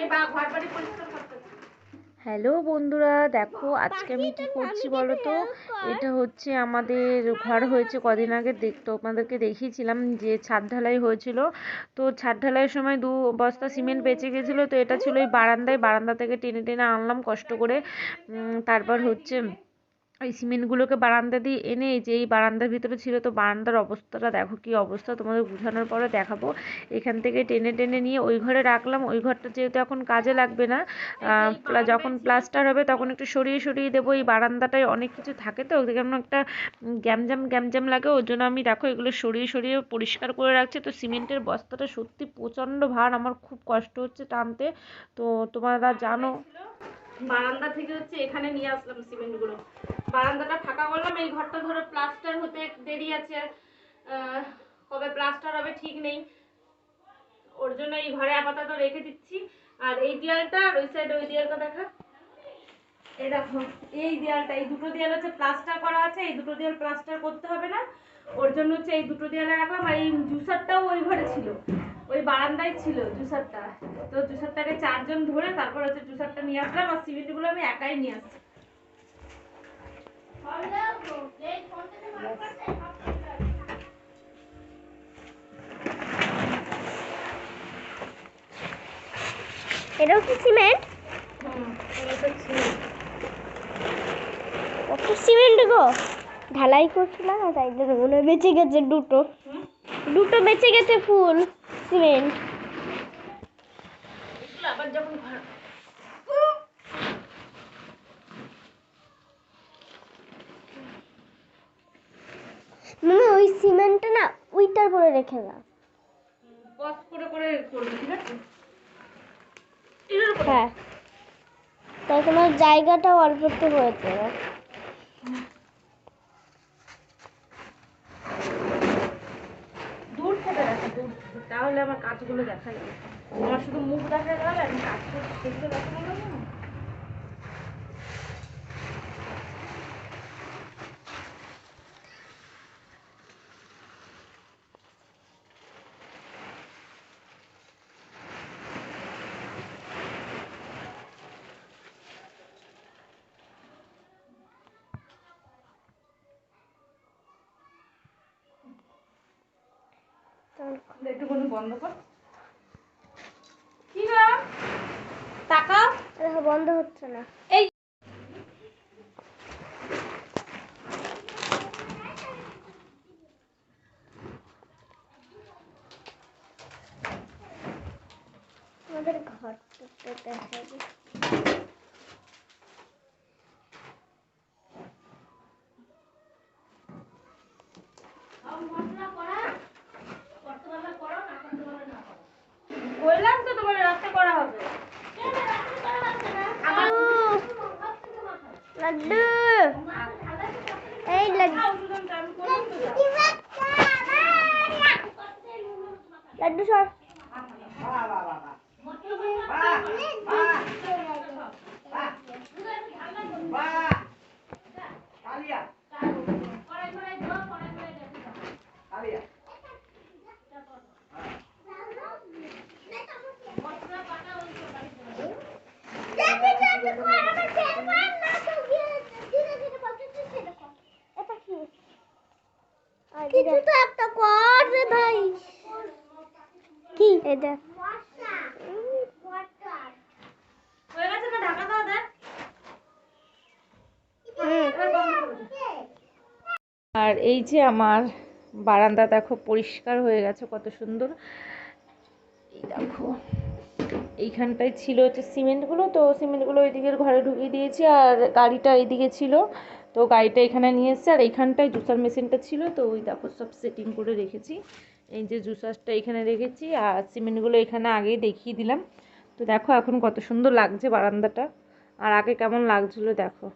এই বা ঘর বাড়ি পরিষ্কার করতেছি হ্যালো বন্ধুরা দেখো আজকে আমি কি করছি বলো তো? এটা হচ্ছে আমাদের ঘর হয়েছে কদিন আগে দেখতো আপনাদেরকে দেখিয়েছিলাম যে ছাদ ঢালাই হয়েছিল। তো ছাদ ঢালাইয়ের সময় দু বস্তা সিমেন্ট বেঁচে গেছিল তো এটা ছিল ওই বারান্দায় বারান্দা থেকে টেনে টেনে আনলাম কষ্ট করে। তারপর হচ্ছে এই সিমেন্টগুলোকে বারান্দা দিয়ে এনে এই যে এই বারান্দার ভিতরে ছিল তো বারান্দার অবস্থাটা দেখো কি অবস্থা তোমাদের বোঝানোর পরে দেখাবো। এখান থেকে টেনে টেনে নিয়ে ওই ঘরে রাখলাম ওই ঘরটা যেহেতু এখন কাজে লাগবে না যখন প্লাস্টার হবে তখন একটু সরিয়ে সরিয়ে দেবো এই বারান্দাটায় অনেক কিছু থাকে তো কেমন একটা গ্যামজাম গ্যামজাম লাগে ওর জন্য আমি দেখো এগুলো সরিয়ে সরিয়ে পরিষ্কার করে রাখছি তো সিমেন্টের বস্তাটা সত্যি প্রচণ্ড ভার আমার খুব কষ্ট হচ্ছে টানতে তো তোমরা জানো বারান্দা থেকে হচ্ছে এখানে নিয়ে আসলাম সিমেন্টগুলো। বারান্দাটা ফাঁকা করলাম, এই ঘরটা ধরো প্লাস্টার হতে দেরি আছে। কবে প্লাস্টার হবে ঠিক নেই। ওর জন্য এই ঘরে আপাতত রেখে দিচ্ছি। আর এই দেয়ালটা আর ওই সাইড ওই দেয়ালটা দেখা। দেখো, এই দেয়ালটা, এই দুটো দেয়াল হচ্ছে প্লাস্টার করা আছে, এই দুটো দেয়াল প্লাস্টার করতে হবে না। ওর জন্য হচ্ছে এই দুটো দেয়ালে রাখলাম, আর এই জুসারটাও ওই ঘরে ছিল। ওই বারান্দায় ছিল জুসারটা। তো জুসারটাকে চারজন ধরে তারপর হচ্ছে জুসারটা নিয়ে আসলাম, আর সিমেন্টগুলো আমি একাই নিয়ে আসছি। এটাও কি সিমেন্ট হুম এটা ছিল কত গো ঢালাই করছিলাম না তাই জন্য মনে হয় বেঁচে গেছে দুটো। দুটো বেঁচে গেছে ফুল সিমেন্ট। এগুলো আবার যখন মানে ওই সিমেন্টটা না ওইটার পরে রেখে দাও। বস করে করে করবি ঠিক আছে? হ্যাঁ। তাই তোমার জায়গাটাও অল্প একটু হয়েছে দূর থেকে দেখা দূর থেকে। তাহলে আমার কাজগুলো দেখা যাবে আমার শুধু মুখ দেখা গেল আমি কাজ সেগুলো দেখা গেল না? একটুখানি বন্ধ কর। কি না টাকা দেখো বন্ধ হচ্ছে না। এই আমাদের ঘরটা দেখা যায় বললাম তো তোমার রাস্তা করা হবে। লাড্ডু। এই লাড্ডু। লাড্ডু সর। কিছু তো একটা কর রে ভাই। কি? দাও দেখ। আর এই যে আমার বারান্দা দেখো পরিষ্কার হয়ে গেছে কত সুন্দর। এই দেখো এইখানটায় ছিল হচ্ছে সিমেন্টগুলো তো সিমেন্টগুলো ওই দিকের ঘরে ঢুকিয়ে দিয়েছি আর গাড়িটা এইদিকে ছিল। তো গাড়িটা এখানে নিয়ে এসেছে, আর এইখানটায় জুসার মেশিনটা ছিল, তো ওই দেখো সব সেটিং করে রেখেছি। এই যে জুসারটা এখানে রেখেছি, আর সিমেন্টগুলো এখানে আগেই দেখিয়ে দিলাম। তো দেখো এখন কত সুন্দর লাগছে বারান্দাটা, আর আগে কেমন লাগছিল দেখো।